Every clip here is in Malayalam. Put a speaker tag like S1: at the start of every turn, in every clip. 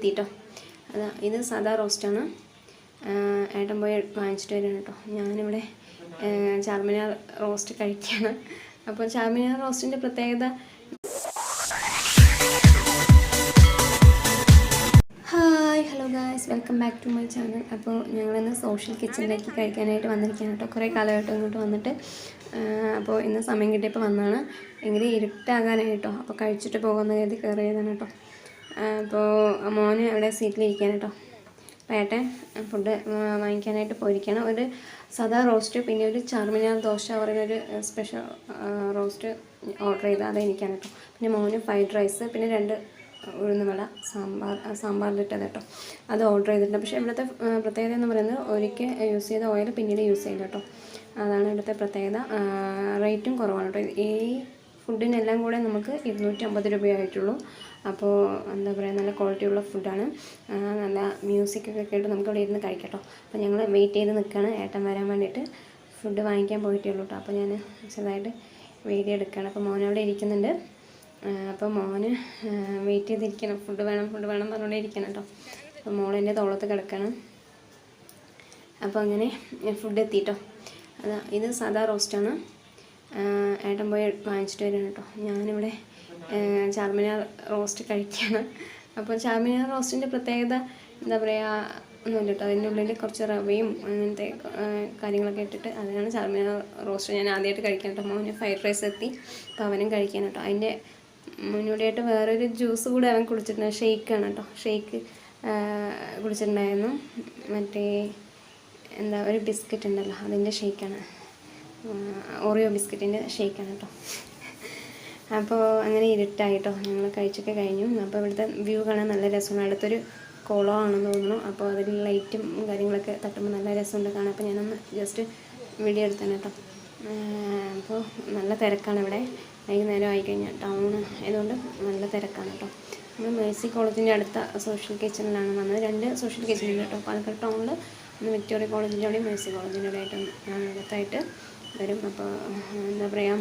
S1: എത്തിട്ടോ അതാ ഇത് സാധാ റോസ്റ്റാണ്. ഏട്ടൻ പോയി വാങ്ങിച്ചിട്ട് വരണം കേട്ടോ. ഞാനിവിടെ ചാർമിനാർ റോസ്റ്റ് കഴിക്കുകയാണ് അപ്പോൾ ചാർമിനാർ റോസ്റ്റിന്റെ പ്രത്യേകത hi hello guys. Welcome back to my channel. അപ്പോൾ ഞങ്ങളിന്ന് സോഷ്യൽ കിച്ചണിലേക്ക് കഴിക്കാനായിട്ട് വന്നിരിക്കുകയാണ് കേട്ടോ. കുറേ കാലമായിട്ട് ഇങ്ങോട്ട് വന്നിട്ട്. അപ്പോൾ ഇന്ന് സമയം കിട്ടിയപ്പോൾ വന്നതാണ്. എങ്കിലും ഇരുട്ടാകാനായിട്ടോ അപ്പോൾ കഴിച്ചിട്ട് പോകുന്ന കരുതി കയറിയതാണ് കേട്ടോ. അപ്പോൾ മോന് അവിടെ സീറ്റിലിരിക്കാൻ കേട്ടോ അപ്പോൾ ഫുഡ് വാങ്ങിക്കാനായിട്ട് പോയിരിക്കണം. ഒരു സദാ റോസ്റ്റ് പിന്നെ ഒരു ചാർമിനാർ ദോശ പറയുന്നൊരു സ്പെഷ്യൽ റോസ്റ്റ് ഓർഡർ ചെയ്ത് അത് എനിക്കാണ് കേട്ടോ പിന്നെ മോന് ഫ്രൈഡ് റൈസ് പിന്നെ രണ്ട് ഉഴുന്ന് വട സാമ്പാർ സാമ്പാറിലിട്ടത് കേട്ടോ അത് ഓർഡർ ചെയ്തിട്ടുണ്ട്. പക്ഷേ ഇവിടുത്തെ പ്രത്യേകത എന്ന് പറയുന്നത് ഒരിക്കൽ യൂസ് ചെയ്ത ഓയിൽ പിന്നീട് യൂസ് ചെയ്യില്ല കേട്ടോ അതാണ് ഇവിടുത്തെ പ്രത്യേകത. റേറ്റും കുറവാണ് കേട്ടോ ഈ ഫുഡിനെല്ലാം കൂടെ നമുക്ക് ഇരുന്നൂറ്റി അമ്പത് രൂപയായിട്ടുള്ളൂ. അപ്പോൾ എന്താ പറയുക നല്ല ക്വാളിറ്റിയുള്ള ഫുഡാണ് നല്ല മ്യൂസിക്കൊക്കെ കേട്ട് നമുക്ക് അവിടെ ഇരുന്ന് കഴിക്കട്ടോ. കേട്ടോ അപ്പോൾ ഞങ്ങൾ വെയിറ്റ് ചെയ്ത് നിൽക്കുകയാണ് ഏട്ടൻ വരാൻ വേണ്ടിയിട്ട് ഫുഡ് വാങ്ങിക്കാൻ പോയിട്ടേ ഉള്ളൂ കേട്ടോ അപ്പോൾ ഞാൻ ചെറുതായിട്ട് വീഡിയോ എടുക്കുകയാണ് അപ്പോൾ മോൻ അവിടെ ഇരിക്കുന്നുണ്ട്. അപ്പോൾ മോന് വെയിറ്റ് ചെയ്തിരിക്കണം. ഫുഡ് വേണം ഫുഡ് വേണം പറഞ്ഞുകൊണ്ടേ ഇരിക്കണം കേട്ടോ അപ്പോൾ മോളെന്റെ തോളത്ത് കിടക്കണം. അപ്പോൾ അങ്ങനെ ഫുഡ് എത്തിയിട്ടോ അതാ ഇത് സാധാ റോസ്റ്റാണ് ഏട്ടൻ പോയി വാങ്ങിച്ചിട്ട് വരണം കേട്ടോ. ഞാനിവിടെ ചാർമിനാർ റോസ്റ്റ് കഴിക്കുകയാണ് അപ്പോൾ ചാർമിനാർ റോസ്റ്റിന്റെ പ്രത്യേകത എന്താ പറയുക ഒന്നുമില്ല കേട്ടോ. അതിന്റെ ഉള്ളിൽ കുറച്ച് റവയും അങ്ങനത്തെ കാര്യങ്ങളൊക്കെ ഇട്ടിട്ട് അതിനാണ് ചാർമിനാർ റോസ്റ്റ് ഞാൻ ആദ്യമായിട്ട് കഴിക്കാൻ കേട്ടോ. മോന് ഫ്രൈഡ് റൈസ് എത്തി. അപ്പോൾ അവനും കഴിക്കാൻ കേട്ടോ. അതിന്റെ മുന്നോടിയായിട്ട് വേറൊരു ജ്യൂസ് കൂടെ അവൻ കുടിച്ചിട്ടുണ്ട്. ഷെയ്ക്കാണ് കേട്ടോ. ഷെയ്ക്ക് കുടിച്ചിട്ടുണ്ടായിരുന്നു. മറ്റേ എന്താ ഒരു ബിസ്ക്കറ്റ് ഉണ്ടല്ലോ. അതിന്റെ ഷേക്കാണ് ഓറിയോ ബിസ്ക്കറ്റിന്റെ ഷേക്കാണ് കേട്ടോ. അപ്പോൾ അങ്ങനെ ഇരുട്ടായിട്ടോ ഞങ്ങൾ കഴിച്ചൊക്കെ കഴിഞ്ഞു. അപ്പോൾ ഇവിടുത്തെ വ്യൂ കാണാൻ നല്ല രസമാണ്. അടുത്തൊരു കുളമാണെന്ന് തോന്നുന്നു. അപ്പോൾ അതിൽ ലൈറ്റും കാര്യങ്ങളൊക്കെ തട്ടുമ്പോൾ നല്ല രസമുണ്ട് കാണാൻ. അപ്പോൾ ഞാനൊന്ന് ജസ്റ്റ് വീഡിയോ എടുത്തേനെ കേട്ടോ. അപ്പോൾ നല്ല തിരക്കാണ് ഇവിടെ. വൈകുന്നേരം ആയിക്കഴിഞ്ഞാൽ ടൗൺ ആയതുകൊണ്ട് നല്ല തിരക്കാണ് കേട്ടോ. നമ്മൾ മേഴ്സി കോളേജിന്റെ അടുത്ത സോഷ്യൽ കിച്ചണിലാണ് വന്നത്. രണ്ട് സോഷ്യൽ കിച്ചണുണ്ട് കേട്ടോ. പാലക്കാട് ടൗണിൽ ഒന്ന് വിക്ടോറിയ കോളേജിന്റെ അവിടെയും മേഴ്സി കോളേജിന്റെ ഞാൻ അടുത്തായിട്ട് വരും അപ്പോൾ എന്താ പറയുക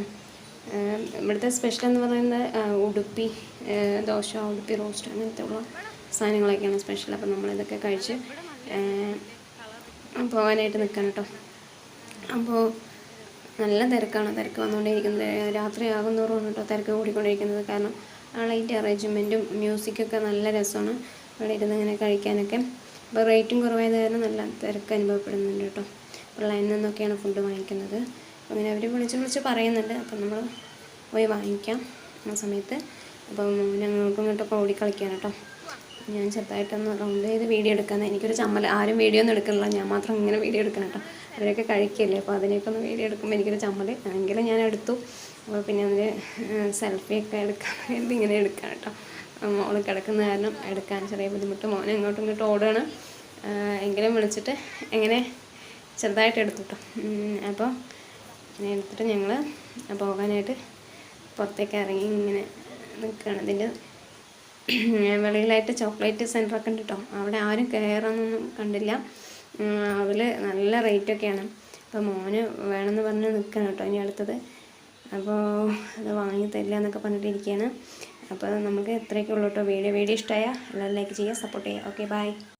S1: ഇവിടുത്തെ സ്പെഷ്യൽ എന്ന് പറയുന്നത് ഉടുപ്പി ദോശ ഉടുപ്പി റോസ്റ്റ് അങ്ങനത്തെ ഉള്ള സാധനങ്ങളൊക്കെയാണ് സ്പെഷ്യൽ അപ്പോൾ നമ്മളിതൊക്കെ കഴിച്ച് പോകാനായിട്ട് നിൽക്കണം കേട്ടോ അപ്പോൾ നല്ല തിരക്കാണ്. തിരക്ക് വന്നുകൊണ്ടിരിക്കുന്നത് രാത്രി ആകുന്നോറുമാണ് കേട്ടോ തിരക്ക് കൂടിക്കൊണ്ടിരിക്കുന്നത്. കാരണം ആ ലൈറ്റ് അറേഞ്ച്മെന്റും മ്യൂസിക്കൊക്കെ നല്ല രസമാണ്. അവിടെ ഇരുന്ന് ഇങ്ങനെ കഴിക്കാനൊക്കെ. അപ്പോൾ റേറ്റും കുറവായത് കാരണം നല്ല തിരക്ക് അനുഭവപ്പെടുന്നുണ്ട് കേട്ടോ അപ്പോൾ ലൈനിൽ നിന്നൊക്കെയാണ് ഫുഡ് വാങ്ങിക്കുന്നത്. അങ്ങനെ അവർ വിളിച്ച് വിളിച്ച് പറയുന്നുണ്ട്. അപ്പം നമ്മൾ പോയി വാങ്ങിക്കാം ആ സമയത്ത്. അപ്പം ഞങ്ങൾക്കും ഇങ്ങോട്ടൊക്കെ ഓടിക്കളിക്കാൻ കേട്ടോ ഞാൻ ചെറുതായിട്ടൊന്ന് റൗണ്ട് ചെയ്ത് വീഡിയോ എടുക്കാൻ എനിക്കൊരു ചമ്മൽ ആരും വീഡിയോ ഒന്നും എടുക്കുന്നില്ല. ഞാൻ മാത്രം ഇങ്ങനെ വീഡിയോ എടുക്കണം കേട്ടോ അവരൊക്കെ കഴിക്കില്ലേ? അപ്പോൾ അതിനെയൊക്കെ ഒന്ന് വീഡിയോ എടുക്കുമ്പോൾ എനിക്കൊരു ചമ്മൽ എങ്കിലും ഞാൻ എടുത്തു. അപ്പോൾ പിന്നെ അതിൽ സെൽഫിയൊക്കെ എടുക്കാൻ വേണ്ടി ഇങ്ങനെ എടുക്കാം കേട്ടോ മോൾ കിടക്കുന്ന കാരണം എടുക്കാൻ ചെറിയ ബുദ്ധിമുട്ട്. മോനെ അങ്ങോട്ടും ഇങ്ങോട്ടും ഓടുകയാണ് എങ്കിലും വിളിച്ചിട്ട് എങ്ങനെ ചെറുതായിട്ട് എടുത്തു കേട്ടോ ഉം, അപ്പോൾ ഇങ്ങനെ എടുത്തിട്ട് ഞങ്ങൾ പോകാനായിട്ട് പുറത്തേക്ക് ഇറങ്ങി ഇങ്ങനെ നിൽക്കുകയാണ് ഇതിന്റെ വെളിയിലായിട്ട് ചോക്ലേറ്റ് സെന്ററൊക്കെ ഉണ്ട് കേട്ടോ അവിടെ ആരും കയറൊന്നും കണ്ടില്ല. അതിൽ നല്ല റേറ്റൊക്കെയാണ് അപ്പോൾ മോന് വേണമെന്ന് പറഞ്ഞ് നിൽക്കണം കേട്ടോ ഇനി അടുത്തത് അപ്പോൾ അത് വാങ്ങി തരില്ല എന്നൊക്കെ പറഞ്ഞിട്ട് ഇരിക്കുകയാണ് അപ്പോൾ നമുക്ക് എത്രയൊക്കെ ഉള്ളൂ കേട്ടോ വീഡിയോ വീഡിയോ ഇഷ്ടമായ എല്ലാവരും ലൈക്ക് ചെയ്യുക സപ്പോർട്ട് ചെയ്യുക. Okay bye